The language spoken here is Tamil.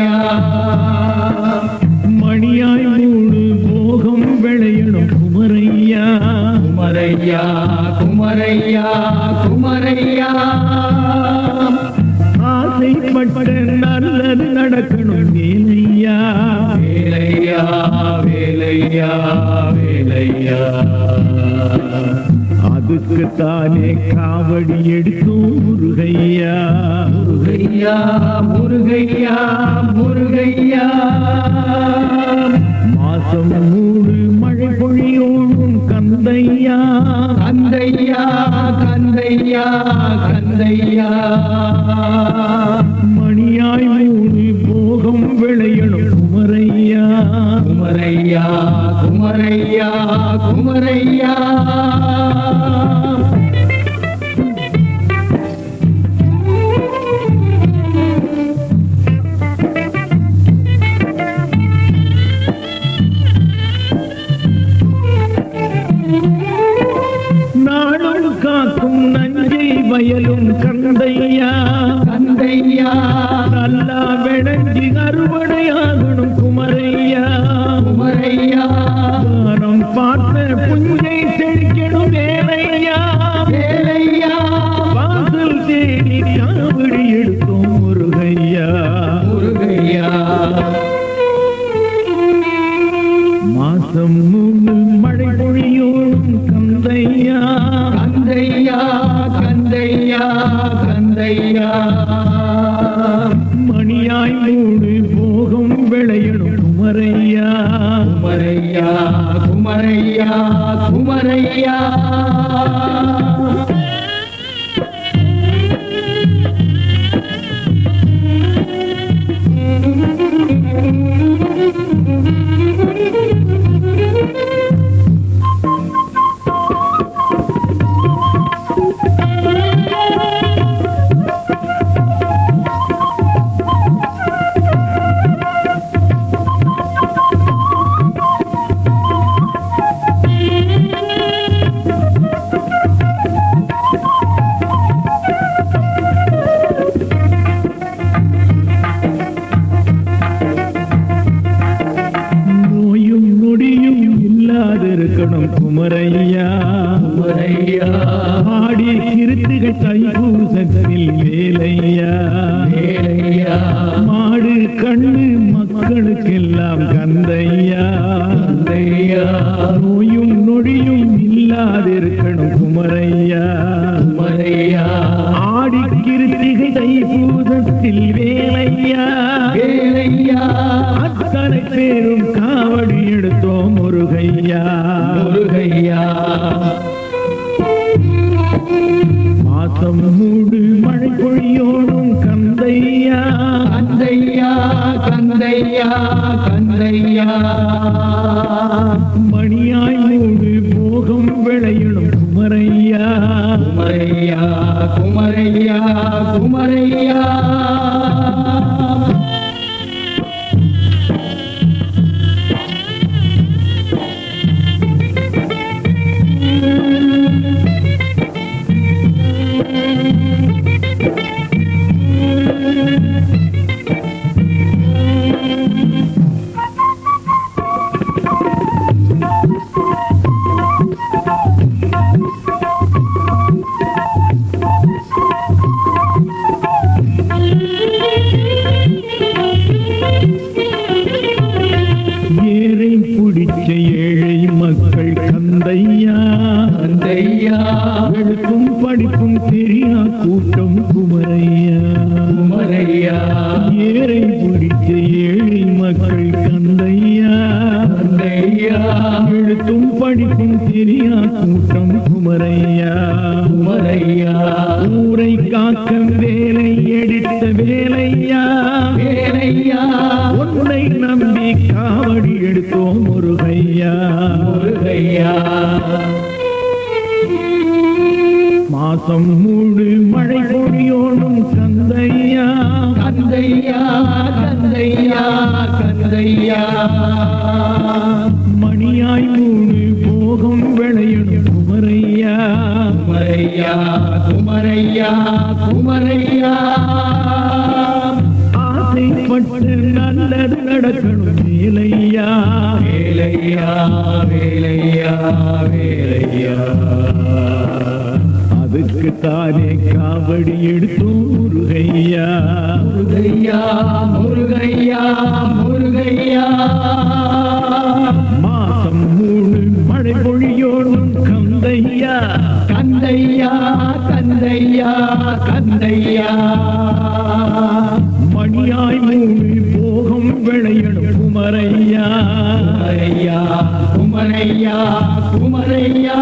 दुनिया அதுக்கு தானே காவடி எடுத்தோம் முருகையா? முருகையா முருகையா முருகையா. மாசம் மூடு மழை பொழியோடும் கந்தையா? கந்தையா கந்தையா கந்தையா. மணியாய் மூடு போகம் விளையணும் குமரையா. குமரையா குமரையா குமரையா. நல்லா விளைஞ்சி அறுவடையாகணும் குமரையா. குமரையா. வானம் பார்த்த புஞ்சை செழிக்கணும் வேலையா. வேலையா. வாசல் தேடி காவடி எடுத்தோம் முருகையா. முருகையா. மாசம் மழை பொழியோடும் கந்தையா கந்தையா கந்தையா குமரையா வேலையா மாடு கண்ணு மக்களுக்கெல்லாம் கந்தையா? கந்தையா? நோயும் நொடியும் இல்லாதிருக்கணும் குமரையா? குமரையா? ஆடி கிருத்திகை தைப்பூசத்தில் வேலையா? வேலையா? அத்தனை பேரும் காவடி எடுத்தோம் முருகையா? முருகையா? மாசம் மூடு மழை பொழியோடும் கந்தையா. கந்தையா கந்தையா கந்தையா. மணியாய் மூடு போகம் விளையணும் குமரையா. குமரையா குமரையா குமரையா. குமரையா குமரையா ஏரை பிடிச்ச ஏழை மக்கள் கந்தையா கந்தையா எழுத்தும் படிப்பும் தெரியா கூட்டம் குமரையா. குமரையா. ஊரை காக்க வேலை எடுத்த வேலையா. வேலையா. உன்னை நம்பி காவடி எடுத்தோம் முருகையா. முருகையா. மாசம் மூடு மழை பொழியோடும் கந்தையா கந்தையா கந்தையா கந்தையா மணியாய் மூடு போகும் விளையணும் குமரையா? குமரையா குமரையா குமரையா. ஆசைப்பட்டு நல்லது நடக்கணும் வேலையா? வேலையா வேலையா. தானே காவடி எடுத்தோம் முருகையா முருகையா முருகையா முருகையா. மாசம் மூணு மழை பொழியோடும் கந்தையா? கந்தையா கந்தையா கந்தையா. மணியாய் மூணு போகம் விளையணும் குமரையா. குமரையா குமரையா குமரையா.